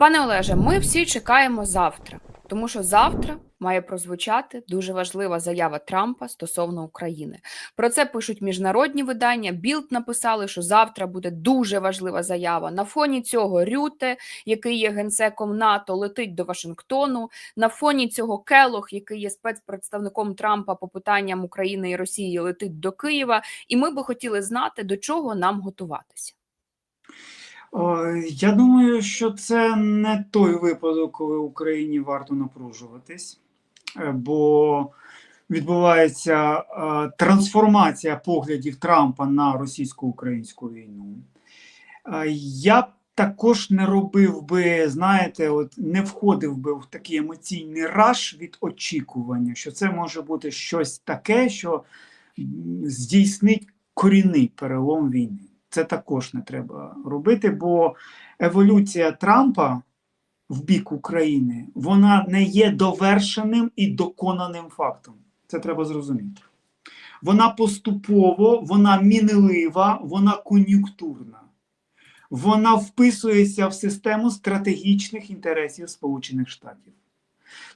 Пане Олеже, ми всі чекаємо завтра, тому що завтра має прозвучати дуже важлива заява Трампа стосовно України. Про це пишуть міжнародні видання. Білд написали, що завтра буде дуже важлива заява. На фоні цього Рюте, який є генсеком НАТО, летить до Вашингтону. На фоні цього Келох, який є спецпредставником Трампа по питанням України і Росії, летить до Києва. І ми би хотіли знати, до чого нам готуватися. О, Я думаю, що це не той випадок, коли Україні варто напружуватись, Е, бо відбувається е, трансформація поглядів Трампа на російсько-українську війну. Е, Я б також не робив би, знаєте, от не входив би в такий емоційний раш від очікування, що це може бути щось таке, що здійснить корінний перелом війни. Це також не треба робити, бо еволюція Трампа в бік України вона не є довершеним і доконаним фактом. Це треба зрозуміти. Вона поступово, вона мінлива, вона кон'юнктурна. Вона вписується в систему стратегічних інтересів Сполучених Штатів.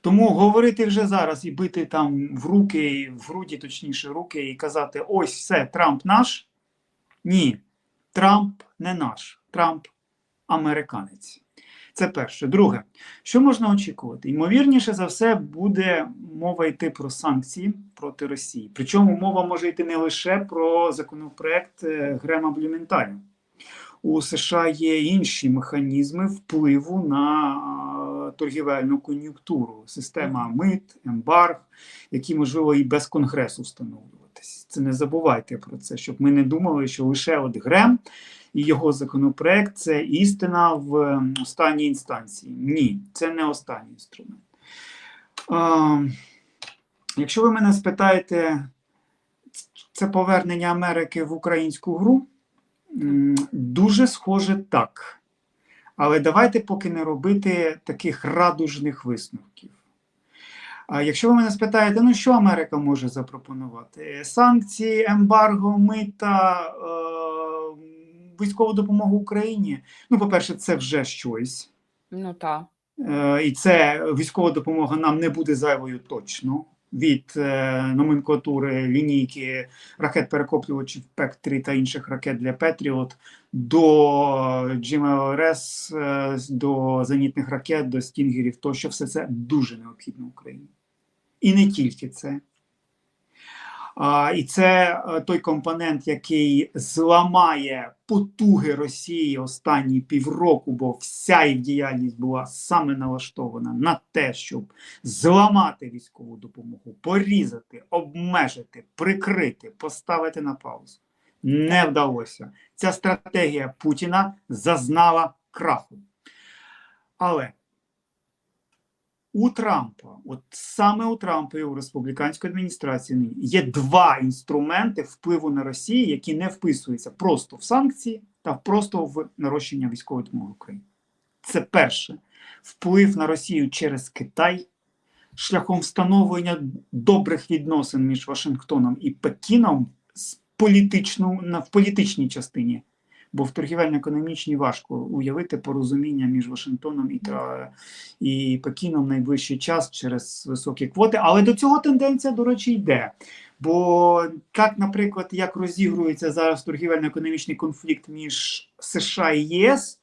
Тому говорити вже зараз і бити там в руки, в груді, точніше, руки, і казати: ось все, Трамп наш. Ні, Трамп не наш, Трамп американець. Це перше. Друге, що можна очікувати? Ймовірніше за все, буде мова йти про санкції проти Росії. Причому мова може йти не лише про законопроект е, Грема Блюменталя. У США є інші механізми впливу на е, торгівельну кон'юнктуру, система мит, ембарг, які можливо і без конгресу встановлюватись. Це не забувайте про це, щоб ми не думали, що лише от Грем і його законопроект це істина в ем, останній інстанції. Ні, це не останній інструмент. А, якщо ви мене спитаєте, це повернення Америки в українську гру, дуже схоже так. Але давайте поки не робити таких радужних висновків. А якщо ви мене спитаєте, ну що Америка може запропонувати? Санкції, ембарго, мита, е, військову допомогу Україні. Ну, по-перше, це вже щось. Ну так. Е, і це військова допомога нам не буде зайвою точно. Від е, номенклатури лінійки ракет перекоплювачів ПЕК-3 та інших ракет для Петріот до GMLRS, е, до зенітних ракет, до стінгерів, тощо все це дуже необхідно Україні. І не тільки це. А, і це е, той компонент, який зламає потуги Росії останні півроку, бо вся їх діяльність була саме налаштована на те, щоб зламати військову допомогу, порізати, обмежити, прикрити, поставити на паузу. Не вдалося. Ця стратегія Путіна зазнала краху. Але у Трампа, от саме у Трампа і у республіканської адміністрації є два інструменти впливу на Росію, які не вписуються просто в санкції та просто в нарощення військової допомоги Україні. Це перше вплив на Росію через Китай шляхом встановлення добрих відносин між Вашингтоном і Пекіном політичну, в політичній частині. Бо в торгівельно-економічній важко уявити порозуміння між Вашингтоном і, і Пекіном найближчий час через високі квоти. Але до цього тенденція, до речі, йде. Бо як, наприклад, як розігрується зараз торгівельно-економічний конфлікт між США і ЄС,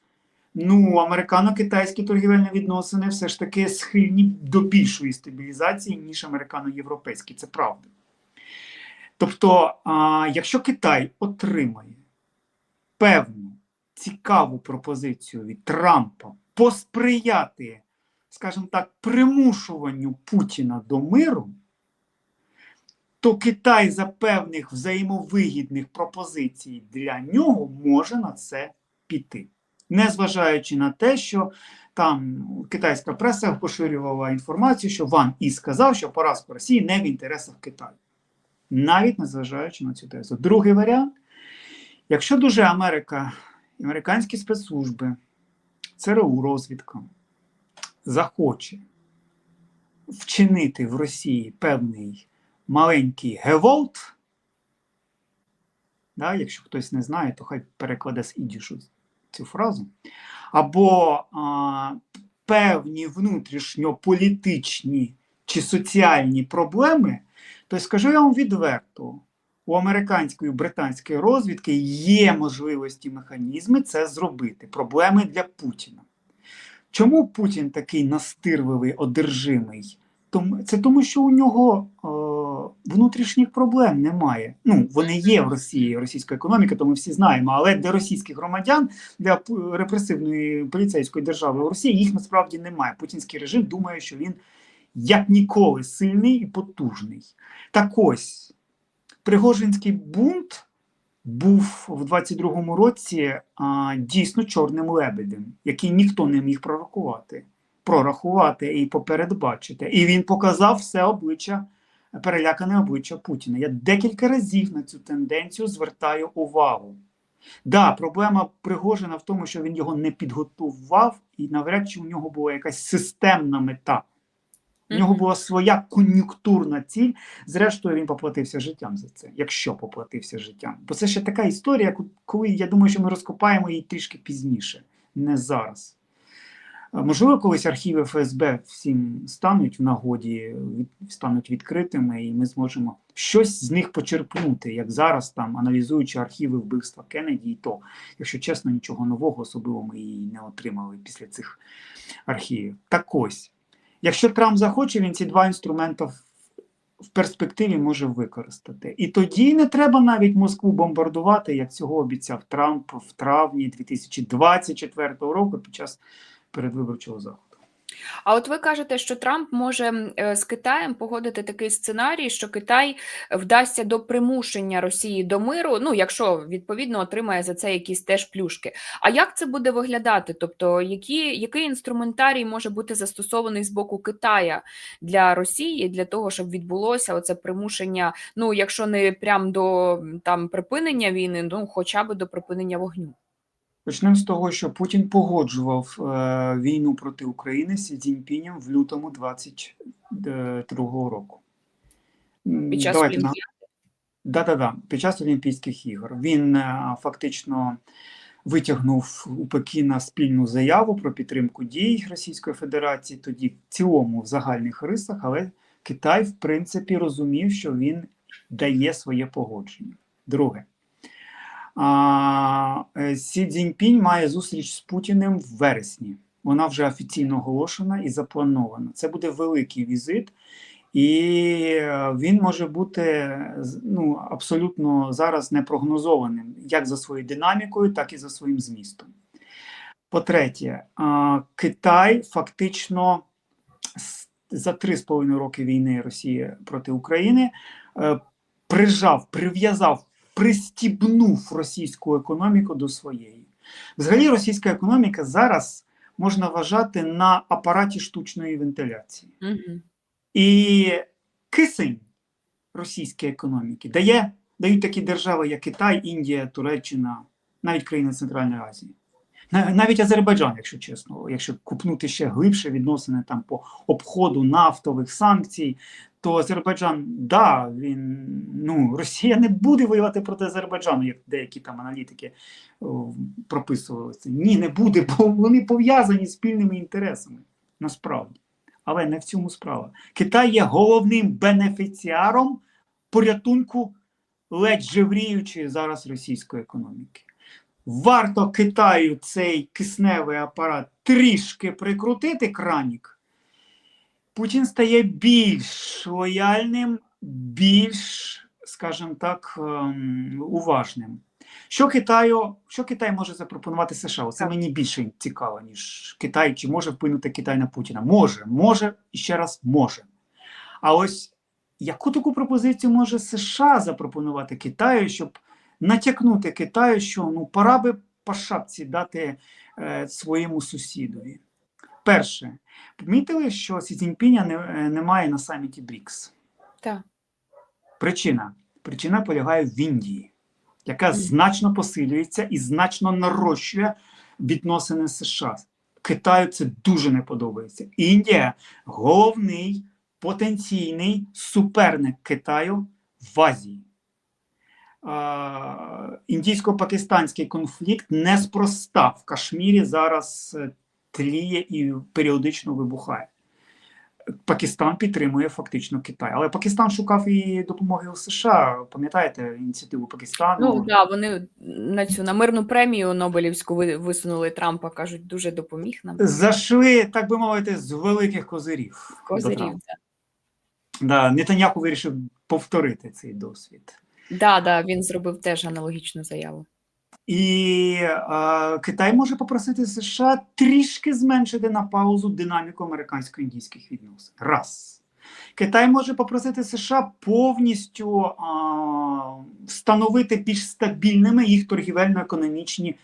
ну, американо-китайські торгівельні відносини все ж таки схильні до більшої стабілізації, ніж американо-європейські. Це правда. Тобто, а, якщо Китай отримає певну цікаву пропозицію від Трампа посприяти, скажімо так, примушуванню Путіна до миру, то Китай за певних взаємовигідних пропозицій для нього може на це піти. Незважаючи на те, що там китайська преса поширювала інформацію, що Ван І сказав, що поразка Росії не в інтересах Китаю. Навіть незважаючи на цю тезу. Другий варіант. Якщо дуже Америка, американські спецслужби, ЦРУ розвідка захоче вчинити в Росії певний маленький геволт, да, якщо хтось не знає, то хай перекладе з ідішу цю фразу, або а, певні внутрішньополітичні чи соціальні проблеми, то скажу я вам відверто, у американської і британської розвідки є можливості механізми це зробити. Проблеми для Путіна. Чому Путін такий настирливий, одержимий? Це тому, що у нього е, внутрішніх проблем немає. Ну, вони є в Росії, російська економіка, то ми всі знаємо. Але для російських громадян, для репресивної поліцейської держави у Росії їх насправді немає. Путінський режим думає, що він як ніколи сильний і потужний. Так ось, Пригожинський бунт був в 22-му році а, дійсно чорним лебедем, який ніхто не міг прорахувати, прорахувати і попередбачити. І він показав все обличчя, перелякане обличчя Путіна. Я декілька разів на цю тенденцію звертаю увагу. Да, проблема Пригожина в тому, що він його не підготував, і навряд чи у нього була якась системна мета. У нього була своя кон'юнктурна ціль. Зрештою, він поплатився життям за це, якщо поплатився життям. Бо це ще така історія, коли я думаю, що ми розкопаємо її трішки пізніше, не зараз. Можливо, колись архіви ФСБ всім стануть в нагоді, стануть відкритими, і ми зможемо щось з них почерпнути, як зараз, там, аналізуючи архіви вбивства Кеннеді, і то, якщо чесно, нічого нового особливо ми і не отримали після цих архівів. Так ось. Якщо Трамп захоче, він ці два інструменти в- перспективі може використати. І тоді не треба навіть Москву бомбардувати, як цього обіцяв Трамп в травні 2024 року під час передвиборчого заходу. А от ви кажете, що Трамп може е, з Китаєм погодити такий сценарій, що Китай вдасться до примушення Росії до миру, ну якщо відповідно отримає за це якісь теж плюшки. А як це буде виглядати? Тобто, які, який інструментарій може бути застосований з боку Китая для Росії для того, щоб відбулося оце примушення? Ну, якщо не прям до там припинення війни, ну хоча б до припинення вогню. Почнемо з того, що Путін погоджував е, війну проти України з Цзіньпінем в лютому 2022 року. Під час давайте Олімпіади? Да, да, да. Під час Олімпійських ігор він е, фактично витягнув у Пекіна спільну заяву про підтримку дій Російської Федерації, тоді в цілому в загальних рисах, але Китай, в принципі, розумів, що він дає своє погодження. Друге. А, е, Сі Цзіньпінь має зустріч з Путіним в вересні. Вона вже офіційно оголошена і запланована. Це буде великий візит, і е, він може бути ну, абсолютно зараз непрогнозованим як за своєю динамікою, так і за своїм змістом. По-третє, Китай фактично за три з половиною роки війни Росії проти України е, прижав, прив'язав, пристібнув російську економіку до своєї. Взагалі, російська економіка зараз можна вважати на апараті штучної вентиляції. Угу. І кисень російської економіки дає, дають такі держави, як Китай, Індія, Туреччина, навіть країни Центральної Азії. Навіть Азербайджан, якщо чесно, якщо купнути ще глибше відносини там по обходу нафтових санкцій, то Азербайджан, да, він ну Росія не буде воювати проти Азербайджану, як деякі там аналітики о, прописували це. Ні, не буде, бо вони пов'язані спільними інтересами насправді. Але не в цьому справа. Китай є головним бенефіціаром порятунку ледь жевріючої зараз російської економіки. Варто Китаю цей кисневий апарат трішки прикрутити кранік, Путін стає більш лояльним, більш, скажімо так, ем, уважним. Що Китаю, що Китай може запропонувати США? Це мені більше цікаво, ніж Китай, чи може вплинути Китай на Путіна? Може, може і ще раз може. А ось яку таку пропозицію може США запропонувати Китаю, щоб натякнути Китаю, що ну пора би по шапці дати е, своєму сусідові? Перше, помітили, що Сі Цзіньпіня не, е, немає на саміті БРІКС. Так. Причина. Причина полягає в Індії, яка значно посилюється і значно нарощує відносини з США. Китаю це дуже не подобається. Індія головний потенційний суперник Китаю в Азії. Індійсько-пакистанський конфлікт неспроста в Кашмірі зараз е, тліє і періодично вибухає. Пакистан підтримує фактично Китай. Але Пакистан шукав і допомоги у США. Пам'ятаєте ініціативу Пакистану? Ну да, вони на цю на мирну премію Нобелівську висунули Трампа, кажуть, дуже допоміг нам. Зайшли, так би мовити, з великих козирів. Козирів. Трампа. Да. Да, Нетаньяху вирішив повторити цей досвід. Да, да, він зробив теж аналогічну заяву. І е, Китай може попросити США трішки зменшити на паузу динаміку американсько-індійських відносин. Раз. Китай може попросити США повністю е, встановити більш стабільними їх торгівельно-економічні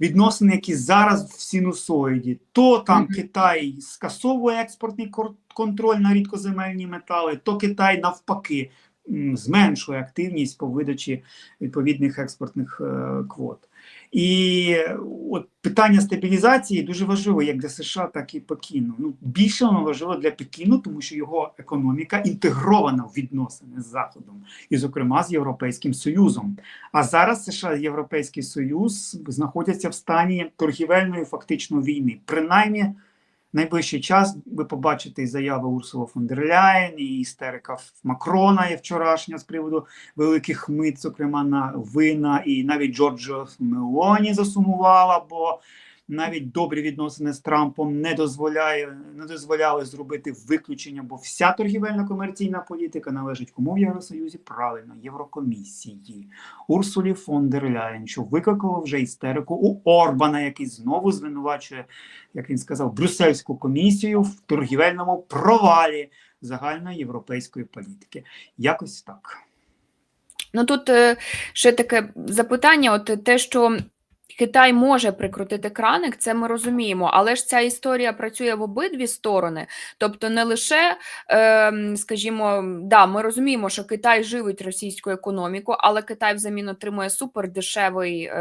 відносини, які зараз в синусоїді. То там Мгм. Китай скасовує експортний контроль на рідкоземельні метали, то Китай навпаки зменшує активність по видачі відповідних експортних е, квот. І от питання стабілізації дуже важливо як для США, так і Пекіну. Ну більше воно важливо для Пекіну, тому що його економіка інтегрована в відносини з Заходом, і, зокрема, з Європейським Союзом. А зараз США і Європейський Союз знаходяться в стані торгівельної фактично війни. Принаймні, найближчий час ви побачите і заяви Урсула фон дер Ляєн, і істерика Макрона є вчорашня з приводу великих мит, зокрема на вина, і навіть Джорджо Мелоні засумувала, бо навіть добрі відносини з Трампом не дозволяє, не дозволяли зробити виключення, бо вся торгівельна комерційна політика належить кому в Євросоюзі? Правильно, Єврокомісії, Урсулі фон дер Ляєн, що викликало вже істерику у Орбана, який знову звинувачує, як він сказав, Брюссельську комісію в торгівельному провалі загальної європейської політики. Якось так. Ну тут е, ще таке запитання: от те, що Китай може прикрутити краник, це ми розуміємо, але ж ця історія працює в обидві сторони. Тобто, не лише, е, скажімо, да, ми розуміємо, що Китай живить російську економіку, але Китай взамін отримує супердешевий е,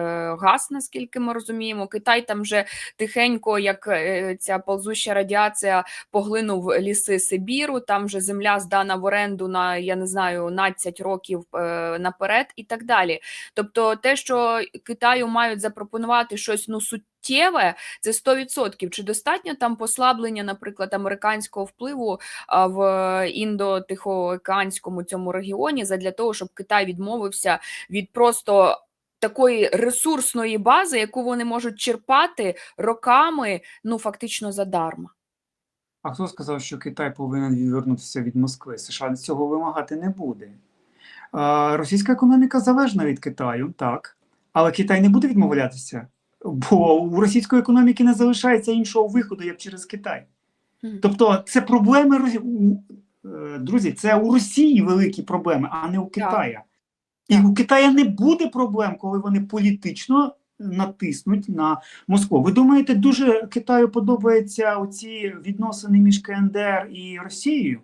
газ, наскільки ми розуміємо. Китай там вже тихенько, як е, ця ползуща радіація, поглинув ліси Сибіру. Там вже земля здана в оренду на я не знаю 12 років е, наперед, і так далі. Тобто, те, що Китаю мають запропонувати щось ну суттєве, це 100%. Чи достатньо там послаблення, наприклад, американського впливу в індо-тихоокеанському цьому регіоні, задля того, щоб Китай відмовився від просто. Такої ресурсної бази, яку вони можуть черпати роками, ну фактично задарма. А хто сказав, що Китай повинен відвернутися від Москви? США цього вимагати не буде. Російська економіка залежна від Китаю, так. Але Китай не буде відмовлятися, бо у російської економіки не залишається іншого виходу, як через Китай. Тобто, це проблеми е, друзі, це у Росії великі проблеми, а не у Китая. І у Китая не буде проблем, коли вони політично натиснуть на Москву. Ви думаєте, дуже Китаю подобаються оці відносини між КНДР і Росією?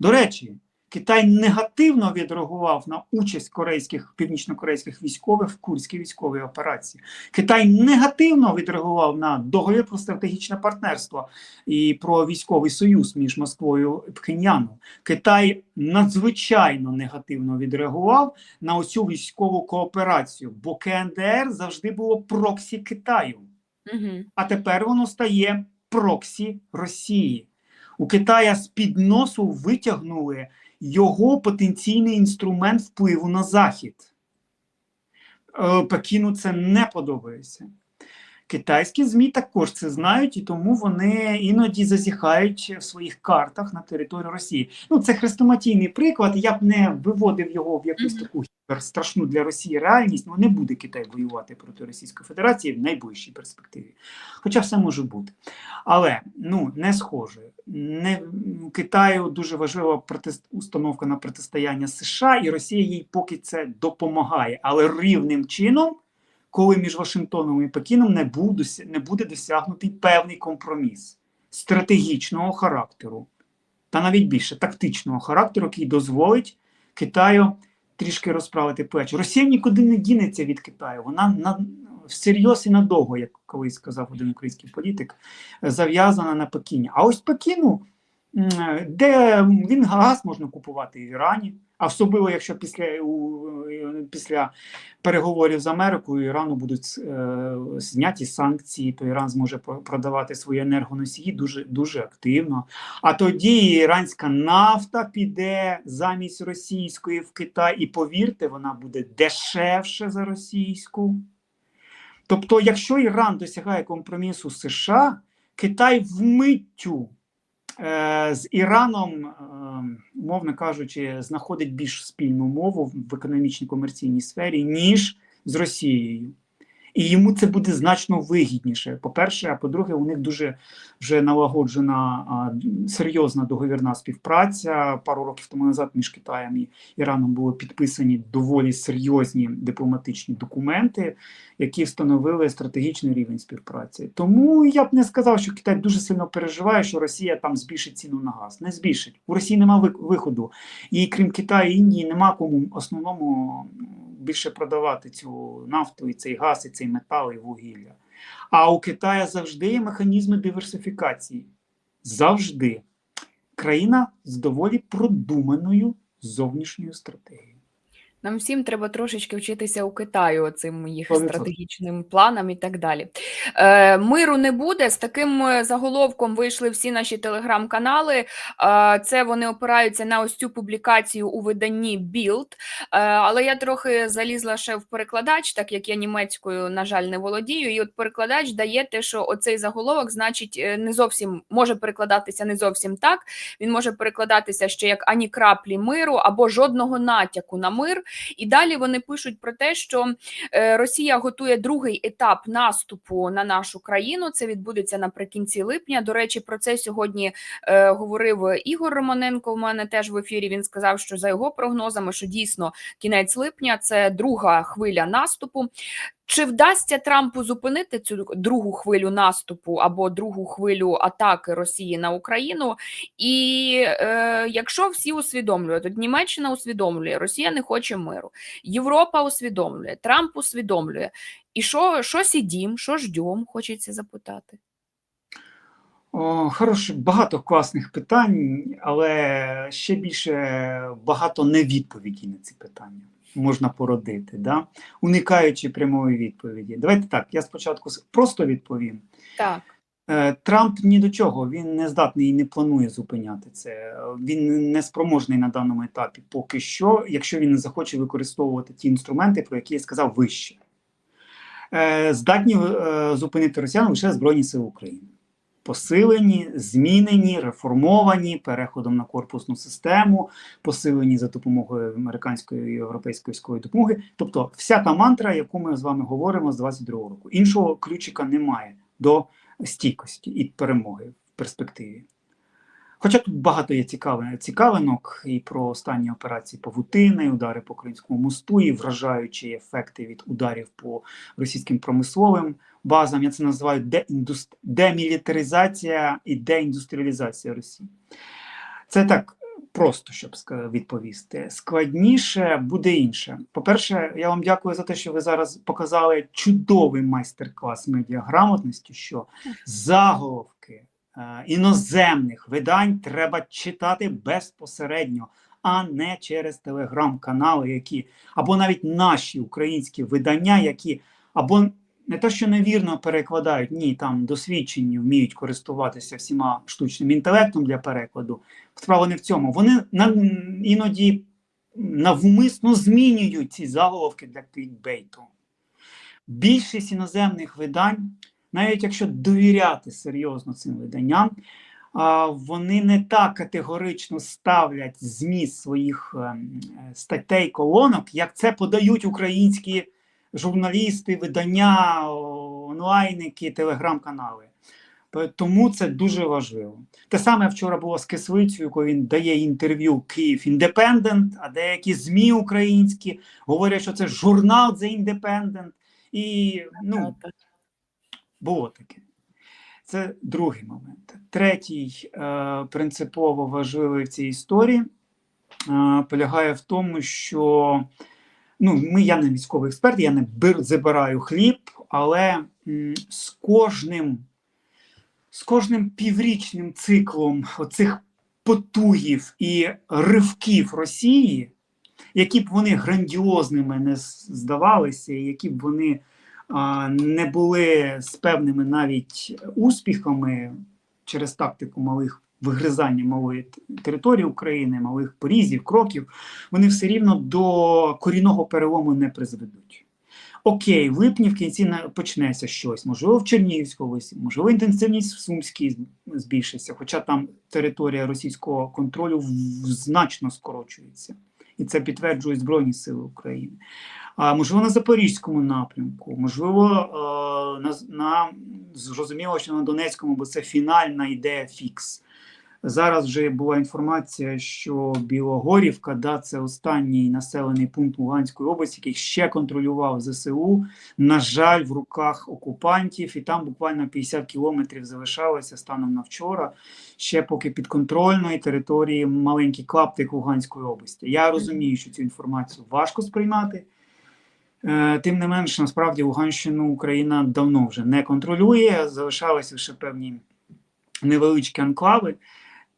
До речі, Китай негативно відреагував на участь корейських північно-корейських військових в Курській військовій операції. Китай негативно відреагував на договір про стратегічне партнерство і про військовий союз між Москвою і Пхеньяном. Китай надзвичайно негативно відреагував на оцю військову кооперацію, бо КНДР завжди було проксі Китаю, Угу. а тепер воно стає проксі Росії. У Китая з-під носу витягнули його потенційний інструмент впливу на Захід. Е, Пекіну це не подобається. Китайські ЗМІ також це знають, і тому вони іноді зазіхають в своїх картах на територію Росії. Ну, це хрестоматійний приклад. Я б не виводив його в якусь таку страшну для Росії реальність. Ну, не буде Китай воювати проти Російської Федерації в найближчій перспективі. Хоча все може бути. Але ну не схоже. Не Китаю дуже важлива протист, установка на протистояння США, і Росія їй поки це допомагає, але рівним чином, коли між Вашингтоном і Пекіном не буде, не буде досягнутий певний компроміс стратегічного характеру, та навіть більше тактичного характеру, який дозволить Китаю трішки розправити плечі. Росія нікуди не дінеться від Китаю. Вона на всерйоз і надовго, як колись сказав один український політик, зав'язана на Пекіні. А ось Пекіну де він газ можна купувати в Ірані, а особливо якщо після, у, е, після переговорів з Америкою Ірану будуть е, зняті санкції, то Іран зможе продавати свої енергоносії дуже, дуже активно. А тоді іранська нафта піде замість російської в Китай, і повірте, вона буде дешевше за російську. Тобто, якщо Іран досягає компромісу з США, Китай вмиттю е, з Іраном, мовно кажучи, знаходить більш спільну мову в економічній комерційній сфері, ніж з Росією. І йому це буде значно вигідніше. По-перше, а по-друге, у них дуже вже налагоджена а, серйозна договірна співпраця. Пару років тому назад між Китаєм і Іраном були підписані доволі серйозні дипломатичні документи, які встановили стратегічний рівень співпраці. Тому я б не сказав, що Китай дуже сильно переживає, що Росія там збільшить ціну на газ. Не збільшить. У Росії немає виходу. І крім Китаю і Індії, нема кому основному більше продавати цю нафту, і цей газ, і цей метал, і вугілля. А у Китаю завжди є механізми диверсифікації. Завжди. Країна з доволі продуманою зовнішньою стратегією. Нам всім треба трошечки вчитися у Китаю цим їх стратегічним планам і так далі. Е, миру не буде. З таким е, заголовком вийшли всі наші телеграм-канали. Е, це вони опираються на ось цю публікацію у виданні Bild. Е, але я трохи залізла ще в перекладач, так як я німецькою, на жаль, не володію. І от перекладач дає те, що оцей заголовок, значить, е, не зовсім може перекладатися не зовсім так. Він може перекладатися ще як ані краплі миру або жодного натяку на мир. І далі вони пишуть про те, що е, Росія готує другий етап наступу на нашу країну. Це відбудеться наприкінці липня. До речі, про це сьогодні е, говорив Ігор Романенко. У мене теж в ефірі. Він сказав, що за його прогнозами, що дійсно кінець липня це друга хвиля наступу. Чи вдасться Трампу зупинити цю другу хвилю наступу або другу хвилю атаки Росії на Україну? І е, якщо всі усвідомлюють, от Німеччина усвідомлює, Росія не хоче миру, Європа усвідомлює, Трамп усвідомлює. І що, що сидім, що ждем, хочеться запитати. О, хороше, багато класних питань, але ще більше багато невідповіді на ці питання можна породити, да? уникаючи прямої відповіді. Давайте так, я спочатку просто відповім. Так. Е, Трамп ні до чого, він не здатний і не планує зупиняти це. Він не спроможний на даному етапі поки що, якщо він не захоче використовувати ті інструменти, про які я сказав вище. Е, Здатні е, зупинити росіян лише Збройні Сили України. Посилені, змінені, реформовані переходом на корпусну систему, посилені за допомогою американської і європейської військової допомоги. Тобто, вся та мантра, яку ми з вами говоримо з 22 року. Іншого ключика немає до стійкості і перемоги в перспективі. Хоча тут багато є цікавих цікавинок і про останні операції Павутини, удари по Кримському мосту, і вражаючі ефекти від ударів по російським промисловим базам. Я це називаю деіндус- демілітаризація і деіндустріалізація Росії. Це так просто, щоб відповісти. Складніше буде інше. По-перше, я вам дякую за те, що ви зараз показали чудовий майстер-клас медіаграмотності, що заголовки іноземних видань треба читати безпосередньо, а не через телеграм-канали, які або навіть наші українські видання, які або не те, що невірно перекладають, ні, там досвідчені вміють користуватися всіма штучним інтелектом для перекладу. Справа не в цьому. Вони іноді навмисно змінюють ці заголовки для клікбейту. Більшість іноземних видань, навіть якщо довіряти серйозно цим виданням, вони не так категорично ставлять зміст своїх ем, статей колонок, як це подають українські журналісти, видання, онлайники, телеграм-канали. Тому це дуже важливо. Те саме вчора було з Кислицею, коли він дає інтерв'ю Київ Індепендент, а деякі ЗМІ українські говорять, що це журнал The Independent. І ну, було таке. Це другий момент. Третій е, принципово важливий в цій історії е, полягає в тому, що ну, ми, я не військовий експерт, я не забираю хліб, але з кожним з кожним піврічним циклом оцих потугів і ривків Росії, які б вони грандіозними не здавалися, які б вони не були з певними навіть успіхами через тактику малих вигризання малої території України, малих порізів, кроків, вони все рівно до корінного перелому не призведуть. Окей, в липні в кінці почнеться щось, можливо, в Чернігівській області, можливо, інтенсивність в Сумській збільшиться, хоча там територія російського контролю значно скорочується. І це підтверджують Збройні Сили України. А можливо, на Запорізькому напрямку, можливо, е, на, на зрозуміло, що на Донецькому, бо це фінальна ідея фікс. Зараз вже була інформація, що Білогорівка, да, це останній населений пункт Луганської області, який ще контролював ЗСУ. На жаль, в руках окупантів, і там буквально 50 кілометрів залишалося станом на вчора. Ще поки підконтрольної території маленький клаптик Луганської області. Я розумію, що цю інформацію важко сприймати. Е, Тим не менш, насправді Луганщину Україна давно вже не контролює, залишалися лише певні невеличкі анклави.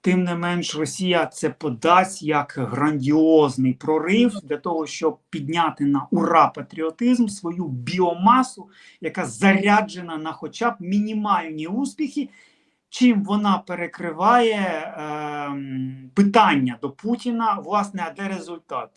Тим не менш, Росія це подасть як грандіозний прорив для того, щоб підняти на ура патріотизм свою біомасу, яка заряджена на хоча б мінімальні успіхи, чим вона перекриває ем, питання до Путіна, власне, а де результат?